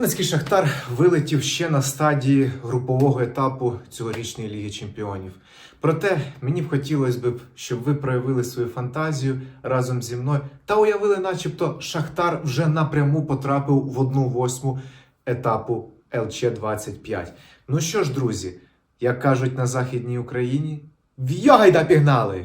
Донецький Шахтар вилетів ще на стадії групового етапу цьогорічної Ліги Чемпіонів. Проте мені б хотілося б, щоб ви проявили свою фантазію разом зі мною та уявили, начебто, Шахтар вже напряму потрапив в одну восьму етапу ЛЧ 25. Ну що ж, друзі, як кажуть на Західній Україні, в'йогайда пігнали!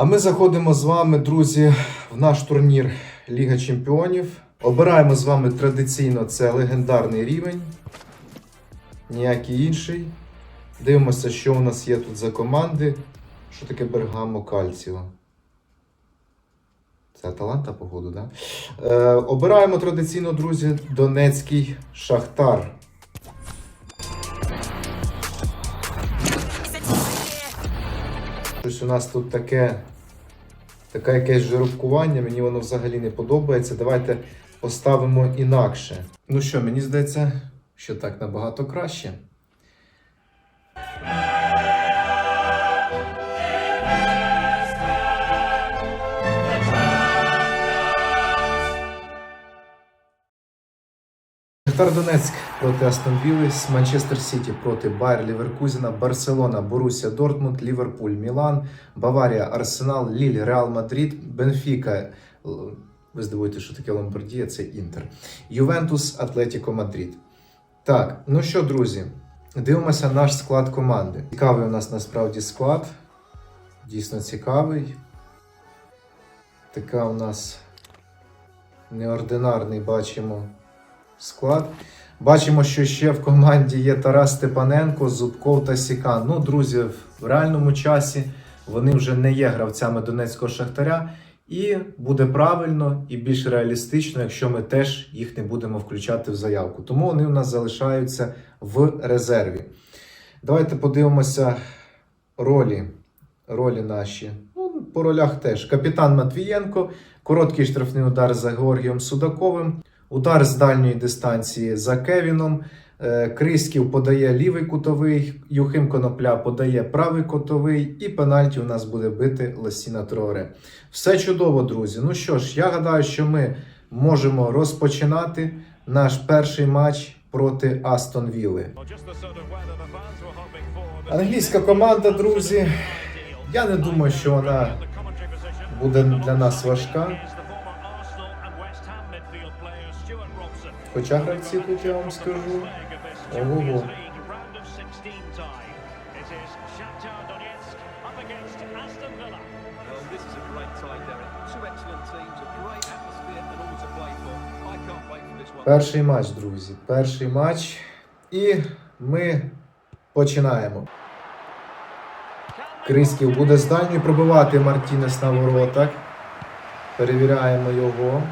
А ми заходимо з вами, друзі, в наш турнір Ліга Чемпіонів. Обираємо з вами традиційно це легендарний рівень, ніякий інший. Дивимося, що у нас є тут за команди. Що таке Бергамо Кальціо? Це Аталанта, походу? Да? Е, обираємо традиційно, друзі, Донецький Шахтар. Щось у нас тут таке, таке якесь жеребкування, мені воно взагалі не подобається. Давайте поставимо інакше. Ну що, мені здається, що так набагато краще. Шахтар Донецьк проти Астон Вілли, Манчестер Сіті проти Байер Ліверкузена, Барселона, Борусsia Дортмунд, Ліверпуль, Мілан, Баварія, Арсенал, Ліль, Реал Мадрид, Бенфіка. Ви здивуєте, що таке Ломбардія, це Інтер. Ювентус, Атлетіко Мадрид. Так, ну що, друзі, дивимося наш склад команди. Цікавий у нас насправді склад. Дійсно цікавий. Така у нас неординарний бачимо склад. Бачимо, що ще в команді є Тарас Степаненко, Зубков та Сікан. Ну, друзі, в реальному часі вони вже не є гравцями Донецького Шахтаря. І буде правильно і більш реалістично, якщо ми теж їх не будемо включати в заявку. Тому вони у нас залишаються в резерві. Давайте подивимося ролі, ролі наші. Ну, по ролях теж. Капітан Матвієнко, короткий штрафний удар за Георгієм Судаковим. Удар з дальньої дистанції за Кевіном. Е, Криськів подає лівий кутовий, Юхим Конопля подає правий кутовий, і пенальті у нас буде бити Лесіна Троре. Все чудово, друзі. Ну що ж, я гадаю, що ми можемо розпочинати наш перший матч проти Астон Вілли. Англійська команда, друзі. Я не думаю, що вона буде для нас важка. For. I can't wait for this one. Перший матч, друзі. Перший матч. І ми починаємо. Криськів буде з пробивати Мартінес на воротах. Перевіряємо його.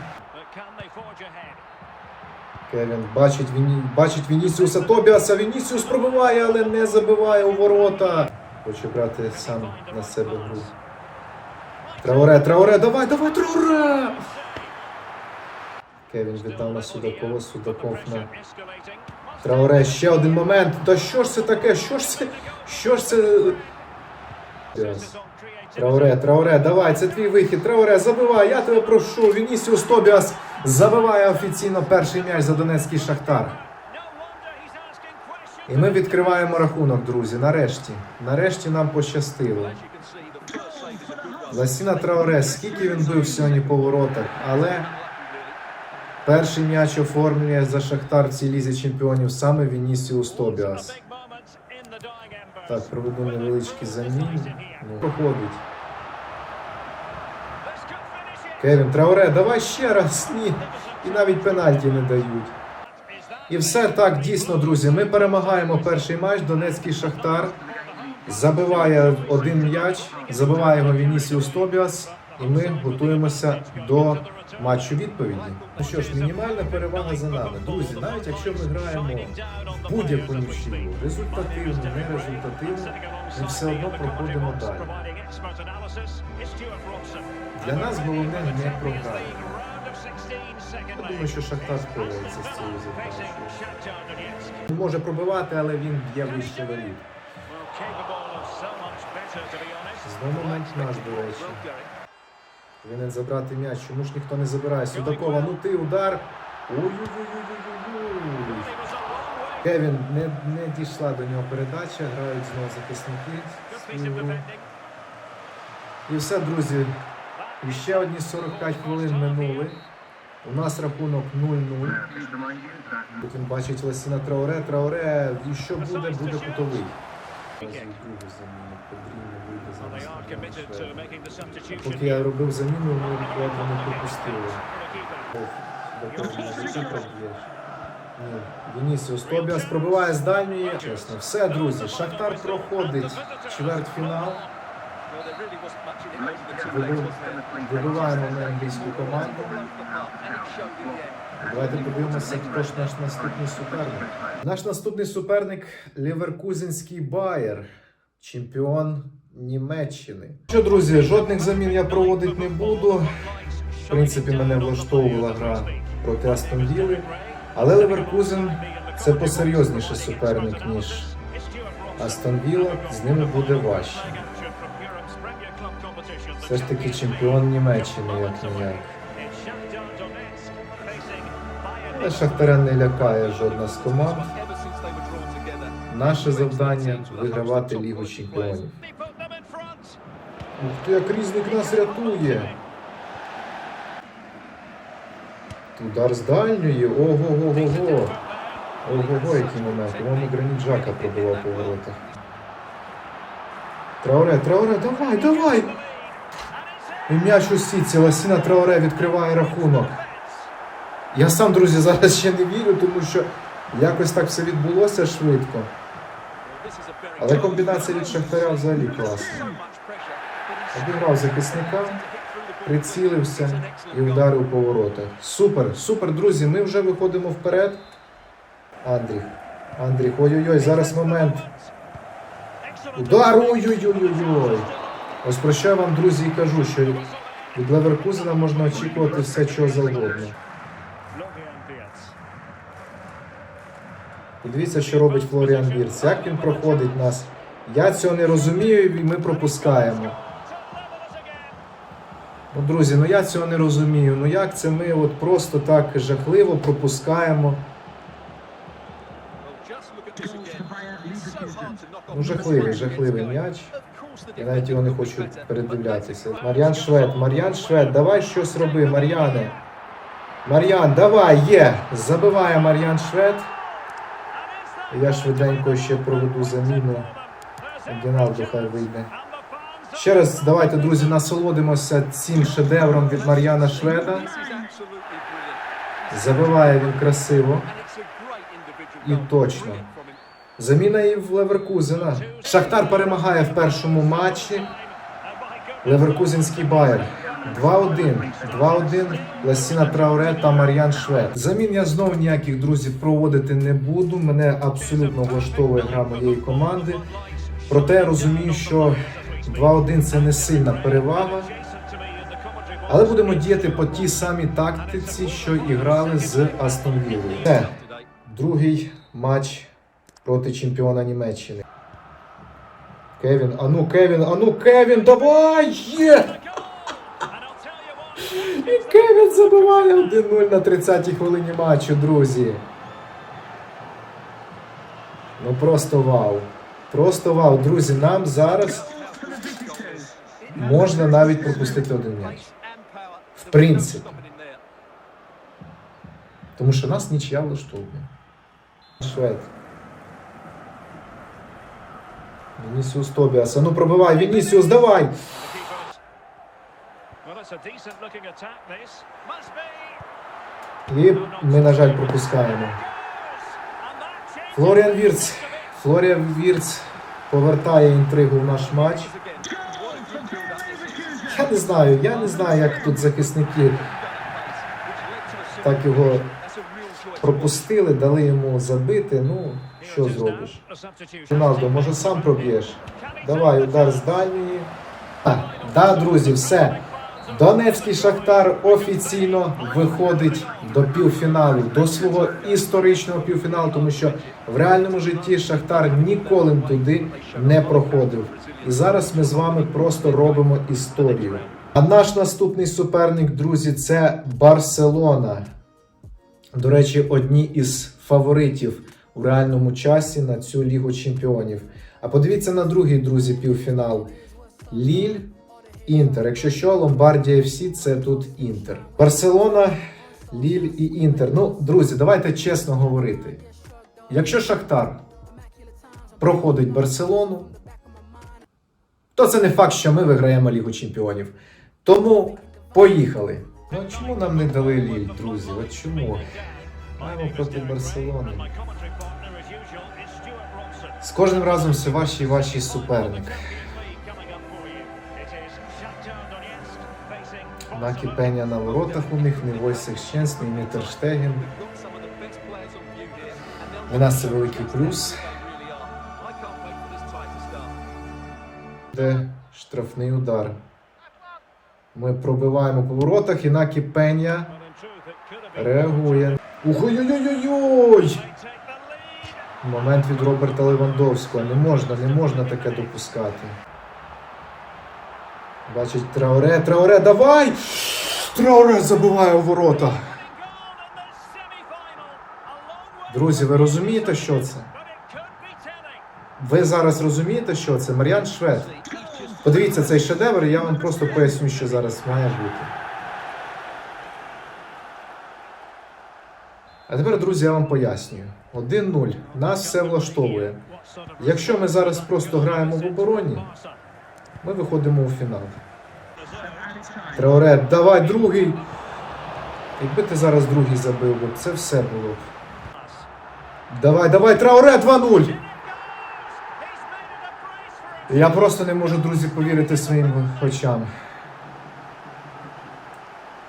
Кевін бачить, Віні... бачить Вінісіуса Тобіаса. Вінісіус пробиває, але не забиває у ворота. Хоче брати сам на себе гру. Трауре, Трауре, давай, давай, Трауре! Кевін віддав на Судакова, Судаков на Трауре. Ще один момент. Та що ж це таке? Що ж це? Що ж це? Тобіас. Трауре, Трауре, давай, це твій вихід. Трауре, забивай, я тебе прошу. Вінісіус Тобіас забиває офіційно перший м'яч за Донецький Шахтар. І ми відкриваємо рахунок, друзі. Нарешті. Нарешті нам пощастило. Ласіна Трауре, скільки він бив сьогодні по воротах, але перший м'яч оформлює за Шахтар в цій лізі чемпіонів саме Вінісіус Тобіас. Так, проведу невеличкі заміни. Ну, проходить. Кевін Трауре, давай ще раз. Ні. І навіть пенальті не дають. І все так, дійсно, друзі. Ми перемагаємо перший матч. Донецький Шахтар забиває один м'яч, забиває його Вінісіус Тобіас. І ми готуємося до матчу відповіді. Ну що ж, мінімальна перевага за нами. Друзі, навіть якщо ми граємо в будь-яку нічию, результативно, не результативно, ми все одно проходимо далі. Для нас головне не програти. Я думаю, що Шахтар справляється з цією задачею. Він може пробивати, але він б'є вище воріт. Знову момент наш, до речі. Повинен забрати м'яч. Чому ж ніхто не забирає? Судакова, ну ти удар. Ой-ой-ой-ой-ой. Кевін не, не дійшла до нього передача, грають знову захисники. І все, друзі. І ще одні 45 хвилин минули. У нас рахунок 0-0. Тут він бачить Ласіна Трауре. Трауре, і що буде, буде кутовий. Поки я робив заміну, ми ледве не пропустили. Ні, Вінісіус Тобіас пробиває з дальньої. Чесно, все, друзі. Шахтар проходить чвертьфінал. Вибив- Вибиваємо на англійську команду. Давайте подивимося, хто ж наш наступний суперник. Наш наступний суперник Ліверкузенський Байер, чемпіон Німеччини. Що, друзі, жодних замін я проводити не буду. В принципі, мене влаштовувала гра проти Астон Вілли. Але Леверкузен це посерйозніше суперник, ніж Астон Вілла. З ними буде важче. Все ж таки чемпіон Німеччини, як ніяк. Але Шахтаря не лякає жодна з команд. Наше завдання вигравати Лігу Чемпіонів. Ух ти, як різник нас рятує. Удар з дальньої. Ого-го-го-го. Ого-го, який момент. По-моєму, граніт Жака пробував по воротах. Трауре, Трауре, давай, давай! І м'яч у сітці, Ласіна Трауре відкриває рахунок. Я сам, друзі, зараз ще не вірю, тому що якось так все відбулося швидко. Але комбінація від Шахтаря взагалі класна. Обіграв захисника, прицілився і вдарив по воротах. Супер, супер, друзі. Ми вже виходимо вперед. Андріх. Андріх, ой-ой-ой, зараз момент. Удар! Ой-ой-ой-ой-ой. Ось про що я вам, друзі, і кажу, що від- Леверкузена можна очікувати все, чого завгодно. Подивіться, що робить Флоріан Вірц. Як він проходить нас. Я цього не розумію, і ми пропускаємо. Ну, друзі, ну я цього не розумію. Ну як це ми от просто так жахливо пропускаємо? Ну, жахливий, жахливий м'яч. Я навіть його не хочу передивлятися. Мар'ян Швед, Мар'ян Швед, давай щось роби, Мар'яне. Мар'ян, давай, є! Забиває Мар'ян Швед. Я швиденько ще проведу заміну. Геналду хай вийде. Ще раз давайте, друзі, насолодимося цим шедевром від Мар'яна Шведа. Забиває він красиво. І точно. Заміна і в Леверкузена. Шахтар перемагає в першому матчі. Леверкузенський Байер. 2-1. 2-1. Ласіна Трауре та Мар'ян Швед. Замін я знову ніяких друзів проводити не буду. Мене абсолютно влаштовує гра моєї команди. Проте я розумію, що 2-1 це не сильна перевага. Але будемо діяти по тій самій тактиці, що і грали з Астон Віллою. Це другий матч проти чемпіона Німеччини. Кевін, ану, Кевін, ану, Кевін, давай! Є! І Кевін забиває 1-0 на 30-й хвилині матчу, друзі. Ну просто вау. Просто вау. Друзі, нам зараз можна навіть пропустити один м'яч. В принципі. Тому що нас нічия влаштовує. Швед. Вінісіус Тобіас. А ну пробивай, Вінісіус, давай! І ми, на жаль, пропускаємо. Флоріан Вірц. Флоріан Вірц повертає інтригу в наш матч. Я не знаю, я не знаю, як тут захисники так його пропустили, дали йому забити. Ну, що зробиш? Роналдо, може сам проб'єш? Давай, удар з дальньої. Да, друзі, все. Донецький Шахтар офіційно виходить до півфіналу, до свого історичного півфіналу, тому що в реальному житті Шахтар ніколи туди не проходив. І зараз ми з вами просто робимо історію. А наш наступний суперник, друзі, це Барселона. До речі, одні із фаворитів у реальному часі на цю Лігу Чемпіонів. А подивіться на другий, друзі, півфінал. Ліль, Інтер. Якщо що, Ломбардія FC це тут Інтер. Барселона, Ліль і Інтер. Ну, друзі, давайте чесно говорити. Якщо Шахтар проходить Барселону, то це не факт, що ми виграємо Лігу Чемпіонів. Тому поїхали. Ну чому нам не дали Ліль, друзі? От чому? Маємо проти Барселони. З кожним разом все важче і важчий суперник. Накі Пеня на воротах у них, не Войсек Щенсний, не Терштеген. Для нас це великий плюс. Де штрафний удар. Ми пробиваємо по воротах, і Накі Пеня реагує. Ух, ой-ой-ой-ой! Момент від Роберта Левандовського. Не можна, не можна таке допускати. Бачить Траоре. Траоре, давай! Траоре забиває у ворота. Друзі, ви розумієте, що це? Ви зараз розумієте, що це? Мар'ян Швед. Подивіться цей шедевр, я вам просто поясню, що зараз має бути. А тепер, друзі, я вам пояснюю. 1-0. Нас все влаштовує. Якщо ми зараз просто граємо в обороні, ми виходимо у фінал. Треоре, давай другий. Якби ти зараз другий забив, би, це все було. Давай, давай, Траоре, 2-0. Я просто не можу, друзі, повірити своїм очам.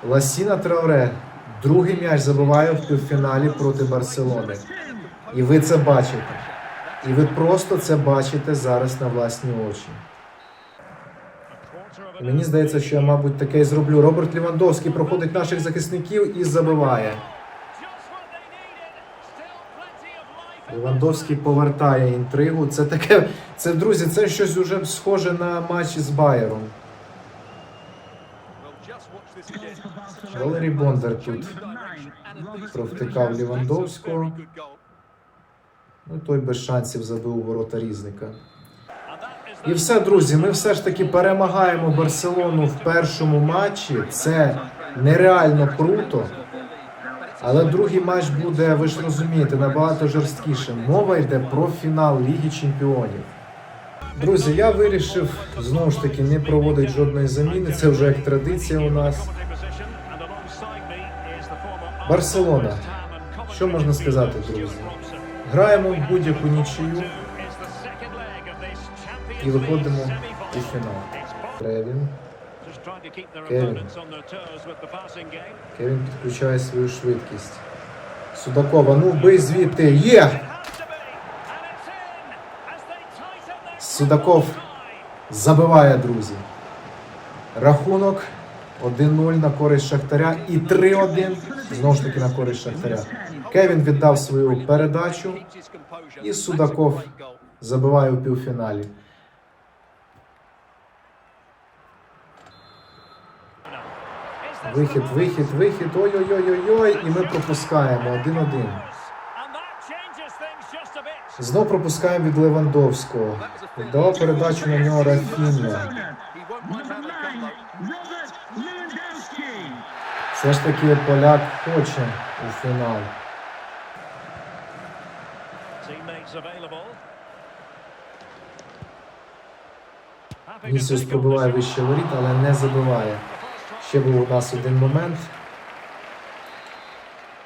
Ласіна Траоре. Другий м'яч забиває в півфіналі проти Барселони. І ви це бачите. І ви просто це бачите зараз на власні очі. Мені здається, що я, мабуть, таке і зроблю. Роберт Лівандовський проходить наших захисників і забиває. Левандовський повертає інтригу. Це таке, це друзі, це щось уже схоже на матч з Байером. Well, just watch this again. Валерій Бондар тут провтикав Лівандовського. Ну той без шансів забив ворота різника. І все, друзі, ми все ж таки перемагаємо Барселону в першому матчі. Це нереально круто. Але другий матч буде, ви ж розумієте, набагато жорсткіше. Мова йде про фінал Ліги Чемпіонів. Друзі, я вирішив знову ж таки не проводити жодної заміни. Це вже як традиція у нас. Барселона. Що можна сказати, друзі? Граємо в будь-яку нічию і виходимо у фінал. Кевін. Кевін. Кевін підключає свою швидкість. Судакова, ну вбий звідти. Є! Судаков забиває, друзі. Рахунок 1-0 на користь Шахтаря і 3-1 знову ж таки на користь Шахтаря. Кевін віддав свою передачу і Судаков забиває у півфіналі. Вихід, вихід, вихід. Ой-ой-ой-ой-ой. І ми пропускаємо 1-1. Знов пропускаємо від Левандовського. Віддавав передачу на нього Рафіня. Все ж таки поляк хоче у фінал. Вінісіус пробиває вище воріт, але не забиває. Ще був у нас один момент.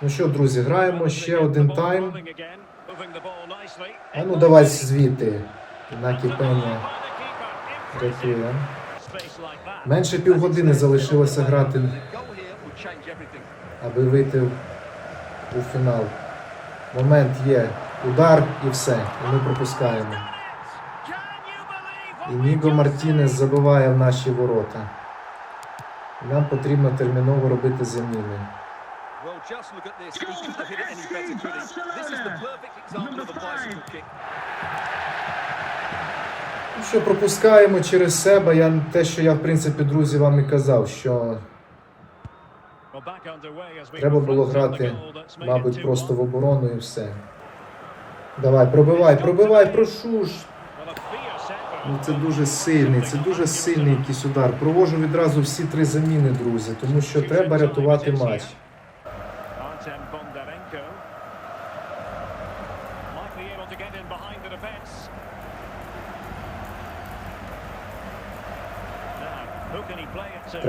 Ну що, друзі, граємо ще один тайм. А ну давай звідти. На кіпення рятує. Менше півгодини залишилося грати, аби вийти у фінал. Момент є. Удар і все. І ми пропускаємо. І Ніго Мартінес забиває в наші ворота. Нам потрібно терміново робити заміни. Well, just look at this. He couldn't have hit it any better, could he? This is the perfect example of a bicycle kick. Ну що, пропускаємо через себе. Я те, що я в принципі, друзі, вам і казав, що треба було грати, мабуть, просто в оборону і все. Давай, пробивай, пробивай, прошу ж. Ну це дуже сильний, це дуже сильний якийсь удар. Провожу відразу всі три заміни, друзі, тому що треба рятувати матч.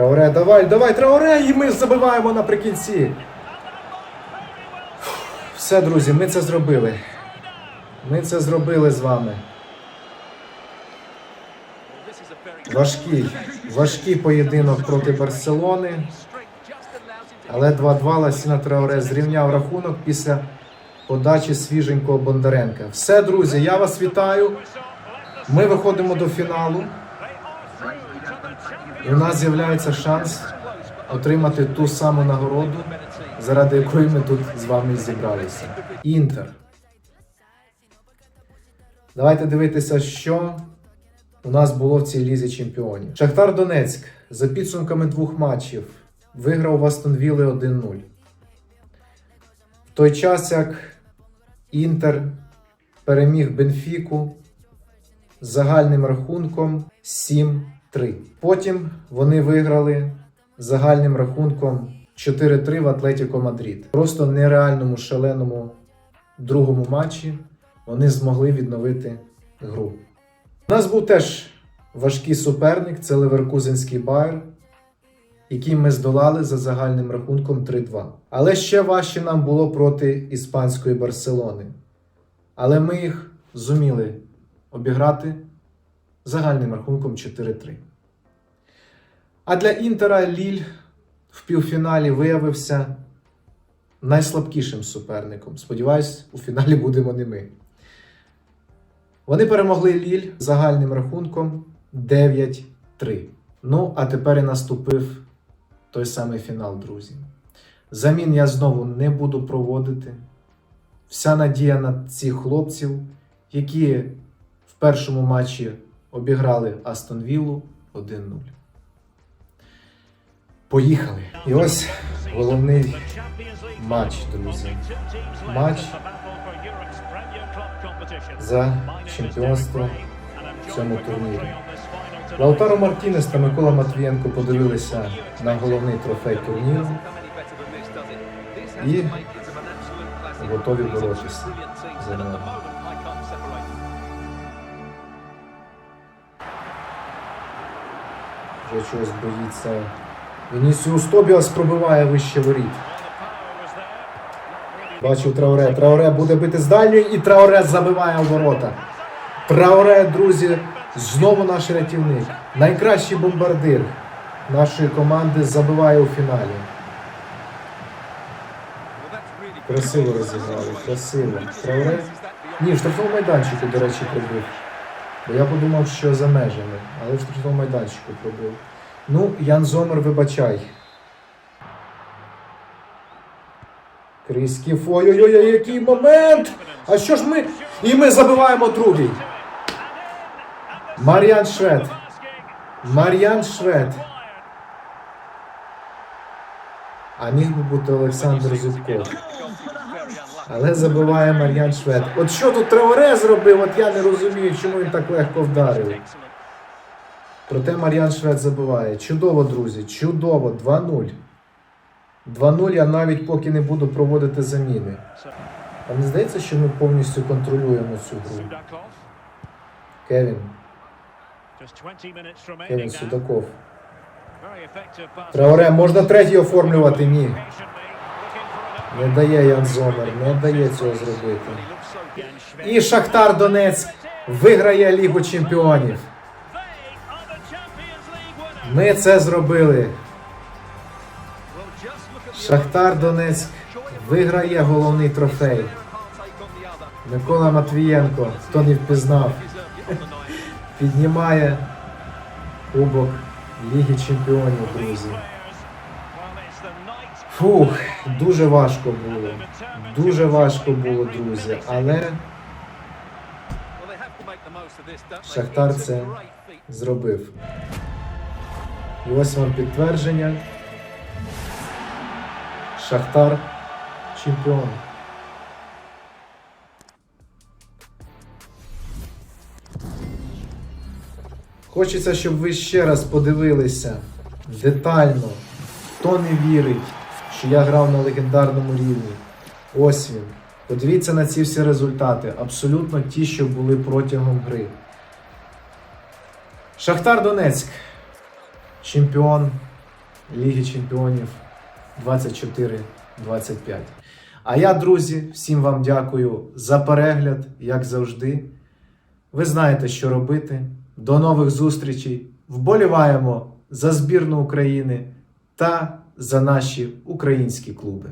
Play? Трауре, давай, давай, Трауре, і ми забиваємо наприкінці. Все, друзі, ми це зробили. Ми це зробили з вами. Важкий, важкий поєдинок проти Барселони. Але 2-2 Ласіна Трауре зрівняв рахунок після подачі свіженького Бондаренка. Все, друзі, я вас вітаю. Ми виходимо до фіналу. І у нас з'являється шанс отримати ту саму нагороду, заради якої ми тут з вами зібралися. Інтер. Давайте дивитися, що у нас було в цій лізі чемпіонів. Шахтар Донецьк за підсумками двох матчів виграв в Астон Вілли 1-0. В той час, як Інтер переміг Бенфіку загальним рахунком 7-3. Потім вони виграли загальним рахунком 4-3 в Атлетіко Мадрид. Просто нереальному шаленому другому матчі вони змогли відновити гру. У нас був теж важкий суперник це Леверкузенський Байер, який ми здолали за загальним рахунком 3-2. Але ще важче нам було проти іспанської Барселони. Але ми їх зуміли обіграти загальним рахунком 4-3. А для Інтера Ліль в півфіналі виявився найслабкішим суперником. Сподіваюсь, у фіналі будемо не ми. Вони перемогли Ліль загальним рахунком 9-3. Ну, а тепер і наступив той самий фінал, друзі. Замін я знову не буду проводити. Вся надія на цих хлопців, які в першому матчі обіграли Астон Віллу 1-0. Поїхали. І ось головний матч, друзі. Матч за чемпіонство в цьому турнірі. Лаутаро Мартінес та Микола Матвієнко подивилися на головний трофей турніру І готові боротися за нього. Вже чогось боїться. Вінісіус Тобіас пробиває вище воріт. Бачив Трауре. Трауре буде бити з дальньої і Трауре забиває у ворота. Трауре, друзі, знову наш рятівник. Найкращий бомбардир нашої команди забиває у фіналі. Красиво розіграли, красиво. Трауре. Ні, в штрафному майданчику, до речі, пробив. Я подумав, що за межами, але в штрафному майданчику пробив. Ну, Ян Зомер, вибачай. Крісків. Ой-ой-ой, який момент! А що ж ми? І ми забиваємо другий. Мар'ян Швед. Мар'ян Швед. А міг би бути Олександр Зубков. Але забиває Мар'ян Швед. От що тут Треоре зробив, от я не розумію, чому він так легко вдарив. Проте Мар'ян Швед забиває. Чудово, друзі, чудово. 2-0. 2-0 я навіть поки не буду проводити заміни. А не здається, що ми повністю контролюємо цю гру. Кевін. Кевін Судаков. Траоре, можна третій оформлювати? Ні. Не дає Ян Зомер, не дає цього зробити. І Шахтар Донецьк виграє Лігу Чемпіонів. Ми це зробили. Шахтар Донецьк виграє головний трофей. Микола Матвієнко, хто не впізнав, піднімає Кубок Ліги Чемпіонів, друзі. Фух, дуже важко було. Дуже важко було, друзі. Але? Шахтар це зробив. І ось вам підтвердження. Шахтар чемпіон. Хочеться, щоб ви ще раз подивилися детально, хто не вірить, що я грав на легендарному рівні. Ось він. Подивіться на ці всі результати, абсолютно ті, що були протягом гри. Шахтар Донецьк, чемпіон Ліги Чемпіонів 24-25. А я, друзі, всім вам дякую за перегляд, як завжди. Ви знаєте, що робити. До нових зустрічей. Вболіваємо за збірну України та за наші українські клуби.